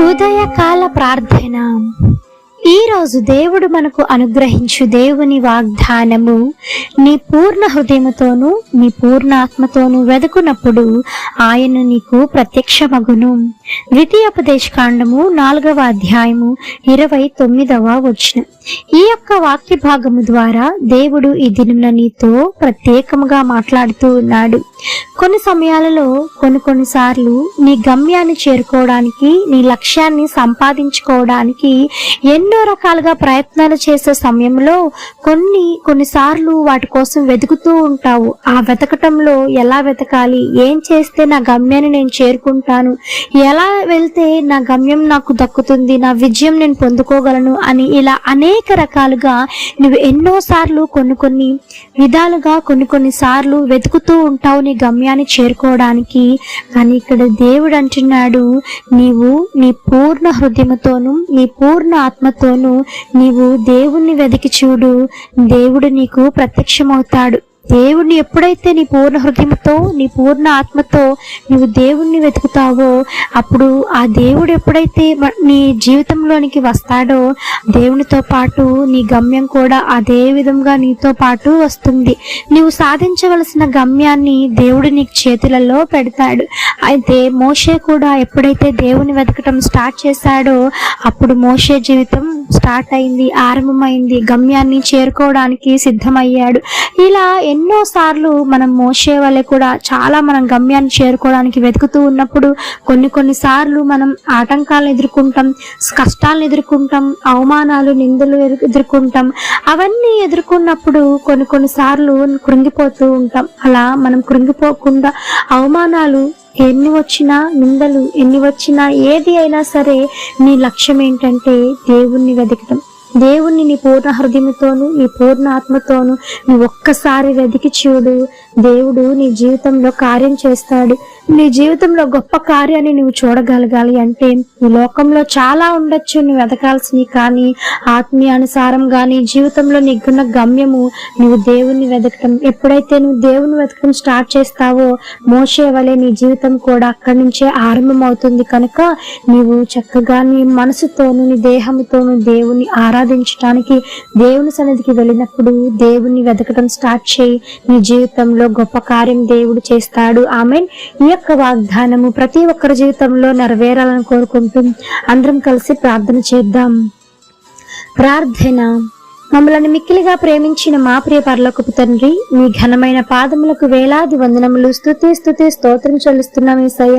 ఉదయకాల ప్రార్థన. ఈ రోజు దేవుడు మనకు అనుగ్రహించు దేవుని వాగ్దానము నీ పూర్ణ హృదయముతోను నీ పూర్ణ ఆత్మతోను వెదుకున్నప్పుడు ఆయన నీకు ప్రత్యక్షమగును. ద్వితీయోపదేశ కాండము నాలుగవ అధ్యాయము ఇరవై తొమ్మిదవ వచనం. ఈ యొక్క వాక్య భాగము ద్వారా దేవుడు ఈ దినమున నీతో ప్రత్యేకముగా మాట్లాడుతూ ఉన్నాడు. కొన్ని సమయాలలో కొన్ని కొన్నిసార్లు నీ గమ్యాన్ని చేరుకోవడానికి నీ లక్ష్యాన్ని సంపాదించుకోవడానికి ఎన్నో రకాలుగా ప్రయత్నాలు చేసే సమయంలో కొన్ని కొన్నిసార్లు వాటి కోసం వెతుకుతూ ఉంటావు. ఆ వెతకటంలో ఎలా వెతకాలి? ఏం చేస్తే నా గమ్యాన్ని నేను చేరుకుంటాను? ఎలా వెళ్తే నా గమ్యం నాకు దక్కుతుంది? నా విజయం నేను పొందుకోగలను? అని ఇలా అనేక రకాలుగా నువ్వు ఎన్నోసార్లు కొన్ని కొన్ని విధాలుగా కొన్ని కొన్ని సార్లు వెతుకుతూ ఉంటావు నీ గమ్యాన్ని చేరుకోవడానికి. కానీ ఇక్కడ దేవుడు అంటున్నాడు నీవు నీ పూర్ణ హృదయముతోను నీ పూర్ణ ఆత్మతోను నీవు దేవుణ్ణి వెతికి చూడు. దేవుడు నీకు ప్రత్యక్షమవుతాడు. దేవుణ్ణి ఎప్పుడైతే నీ పూర్ణ హృదయంతో నీ పూర్ణ ఆత్మతో నీవు దేవుణ్ణి వెతుకుతావో అప్పుడు ఆ దేవుడు ఎప్పుడైతే నీ జీవితంలోనికి వస్తాడో దేవునితో పాటు నీ గమ్యం కూడా అదే విధంగా నీతో పాటు వస్తుంది. నీవు సాధించవలసిన గమ్యాన్ని దేవుడు నీ చేతులలో పెడతాడు. అయితే మోషే కూడా ఎప్పుడైతే దేవుని వెతకటం స్టార్ట్ చేశాడో అప్పుడు మోషే జీవితం స్టార్ట్ అయింది ఆరంభమైంది గమ్యాన్ని చేరుకోవడానికి సిద్ధమయ్యాడు. ఇలా ఎన్నో సార్లు మనం మోసే వల్లే కూడా చాలా మనం గమ్యాన్ని చేరుకోవడానికి వెతుకుతూ ఉన్నప్పుడు కొన్ని కొన్ని సార్లు మనం ఆటంకాలను ఎదుర్కొంటాం కష్టాలను ఎదుర్కొంటాం అవమానాలు నిందలు ఎదుర్కొంటాం. అవన్నీ ఎదుర్కొన్నప్పుడు కొన్ని కొన్ని సార్లు కృంగిపోతూ ఉంటాం. అలా మనం కృంగిపోకుండా అవమానాలు ఎన్ని వచ్చినా నిందలు ఎన్ని వచ్చినా ఏది అయినా సరే నీ లక్ష్యం ఏంటంటే దేవుణ్ణి వెతకటం దేవుణ్ణి నీ పూర్ణ హృదయంతోను నీ పూర్ణ ఆత్మతోను నీ ఒక్కసారి వెతికి చూడు. దేవుడు నీ జీవితంలో కార్యం చేస్తాడు. నీ జీవితంలో గొప్ప కార్యాన్ని నువ్వు చూడగలగాలి అంటే ఈ లోకంలో చాలా ఉండొచ్చు నువ్వు వెతకాల్సినవి కానీ ఆత్మీయానుసారం కానీ జీవితంలో నీకున్న గమ్యము నువ్వు దేవుణ్ణి వెతకటం. ఎప్పుడైతే నువ్వు దేవుని వెతకడం స్టార్ట్ చేస్తావో మోసే వలె నీ జీవితం కూడా అక్కడి నుంచే ఆరంభమవుతుంది. కనుక నీవు చక్కగా నీ మనసుతోను నీ దేహంతోను దేవుని ఆరాధించడానికి దేవుని సన్నిధికి వెళ్ళినప్పుడు దేవుణ్ణి వెతకడం స్టార్ట్ చేయి. నీ జీవితంలో గొప్ప కార్యం దేవుడు చేస్తాడు. ఆమె ఈ యొక్క వాగ్దానము ప్రతి ఒక్కరి జీవితంలో నెరవేరాలని కోరుకుంటూ అందరం కలిసి ప్రార్థన చేద్దాం. ప్రార్థన. మమ్మల్ని మిక్కిలిగా ప్రేమించిన మా ప్రియ పరలోకపు తండ్రి మీ ఘనమైన పాదములకు వేలాది వందనములు స్థుతి స్థుతి స్తోత్రం చెల్లిస్తున్నాం ఏసయ్య.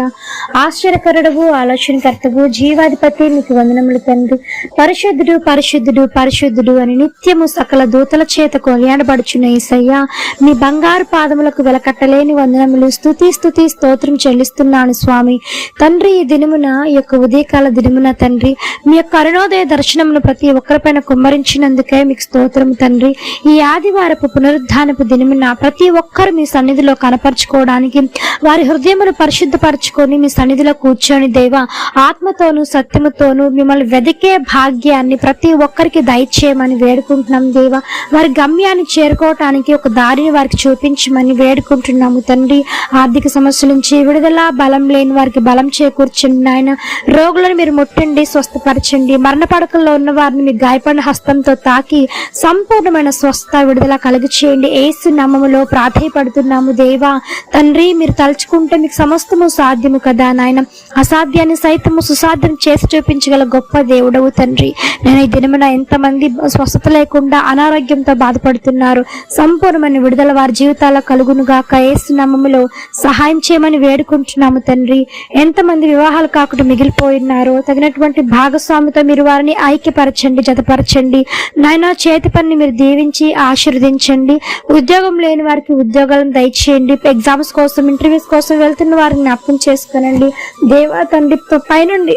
ఆశ్చర్యకరుడవు ఆలోచనకర్తవు జీవాధిపతి మీకు వందనములు తండ్రి. పరిశుద్ధుడు పరిశుద్ధుడు పరిశుద్ధుడు అని నిత్యము సకల దూతల చేత కొనియాడబడుచున్న ఏసయ్య. మీ బంగారు పాదములకు వెలకట్టలేని వందనములు స్థుతి స్థుతి స్తోత్రం చెల్లిస్తున్నాను స్వామి. తండ్రి ఈ దినమున ఈ యొక్క ఉదయకాల దినమున తండ్రి మీ యొక్క అరుణోదయ దర్శనమును ప్రతి ఒక్కరిపైన కుమ్మరించినందుకే నీకు స్తోత్రం తండ్రి. ఈ ఆదివారపు పునరుద్ధానపు దినమున ప్రతి ఒక్కరు మీ సన్నిధిలో కనపరుచుకోవడానికి వారి హృదయమును పరిశుద్ధపరచుకొని మీ సన్నిధిలో కూర్చొని దేవా ఆత్మతోను సత్యముతోనూ మిమ్మల్ని వెదికే భాగ్యాన్ని ప్రతి ఒక్కరికి దయచేయమని వేడుకుంటున్నాం దేవా. వారి గమ్యాన్ని చేరుకోవటానికి ఒక దారిని వారికి చూపించమని వేడుకుంటున్నాము తండ్రి. ఆర్థిక సమస్యల నుంచి విడుదల బలం లేని వారికి బలం చేకూర్చండి నాయన. రోగులను మీరు ముట్టండి స్వస్థపరచండి. మరణ పడకల్లో ఉన్న వారిని మీ గాయపడిన హస్తంతో తాకి సంపూర్ణమైన స్వస్థ విడుదల కలిగి చేయండి ఏసు నమ్మములో ప్రాధాయపడుతున్నాము. దేవా తండ్రి మీరు తలుచుకుంటే మీకు సమస్తము సాధ్యము కదా నాయన. అసాధ్యాన్ని సైతము సుసాధ్యం చేసి చూపించగల గొప్ప దేవుడవు తండ్రి. నేను ఈ దినమున ఎంతమంది స్వస్థత లేకుండా అనారోగ్యంతో బాధపడుతున్నారు. సంపూర్ణమైన విడుదల వారి జీవితాల కలుగునుగాక. ఏసు నామములో సహాయం చేయమని వేడుకుంటున్నాము తండ్రి. ఎంతమంది వివాహాలు కాకుండా మిగిలిపోయినారో తగినటువంటి భాగస్వామితో మీరు వారిని ఐక్యపరచండి జతపరచండి. నాయన చేతి పనిని మీరు దీవించి ఆశీర్వదించండి. ఉద్యోగం లేని వారికి ఉద్యోగాలను దయచేయండి. ఎగ్జామ్స్ కోసం ఇంటర్వ్యూస్ కోసం వెళ్తున్న వారిని జ్ఞాపకం చేసుకునండి. దేవా తండ్రి పైనుండి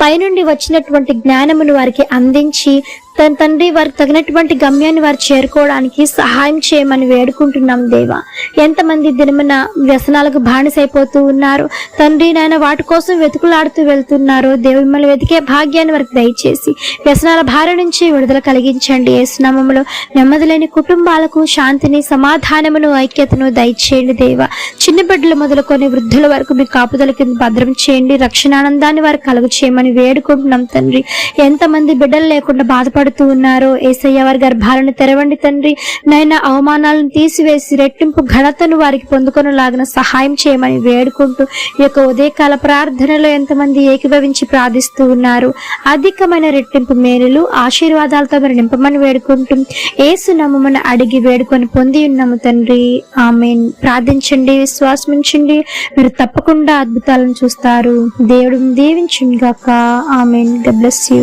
పైనుండి వచ్చినటువంటి జ్ఞానమును వారికి అందించి తన తండ్రి వారికి తగినటువంటి గమ్యాన్ని వారు చేరుకోవడానికి సహాయం చేయమని వేడుకుంటున్నాం దేవా. ఎంతమంది దినమున వ్యసనాలకు బానిసైపోతూ ఉన్నారు తండ్రి నాయన వాటి కోసం వెతుకులాడుతూ వెళ్తున్నారు దేవు మిమ్మల్ని వెతికే భాగ్యాన్ని వారికి దయచేసి వ్యసనాల భార్య నుంచి విడుదల కలిగించండి. ఏసునామములో నెమ్మది లేని కుటుంబాలకు శాంతిని సమాధానమును ఐక్యతను దయచేయండి దేవా. చిన్న బిడ్డలు మొదలుకొని వృద్ధుల వరకు మీ కాపుదల కింద భద్రం చేయండి. రక్షణానందాన్ని వారికి కలుగు చేయమని వేడుకుంటున్నాం తండ్రి. ఎంతమంది బిడ్డలు లేకుండా బాధపడుతూ ఉన్నారో ఏసయ్య వారి గర్భాలను తెరవండి తండ్రి. నైనా అవమానాలను తీసివేసి రెట్టింపు ఘనతను వారికి పొందుకొనలాగిన సహాయం చేయమని వేడుకుంటూ ఈ యొక్క ఉదయకాల ప్రార్థనలో ఎంతమంది ఏకీభవించి ప్రార్థిస్తూ ఉన్నారు. అధికమైన రెట్టింపు మేలులు ఆశీర్వాదాలతో మరి నింపమని వేడుకుంటూ ఏసు నమ్మమని అడిగి వేడుకొని పొంది ఉన్నాము తండ్రి. ఆమె ప్రార్థించండి విశ్వాసమించండి. మీరు తప్పకుండా అద్భుతాలను చూస్తారు. దేవుడు గాక ఆమెన్. Bless you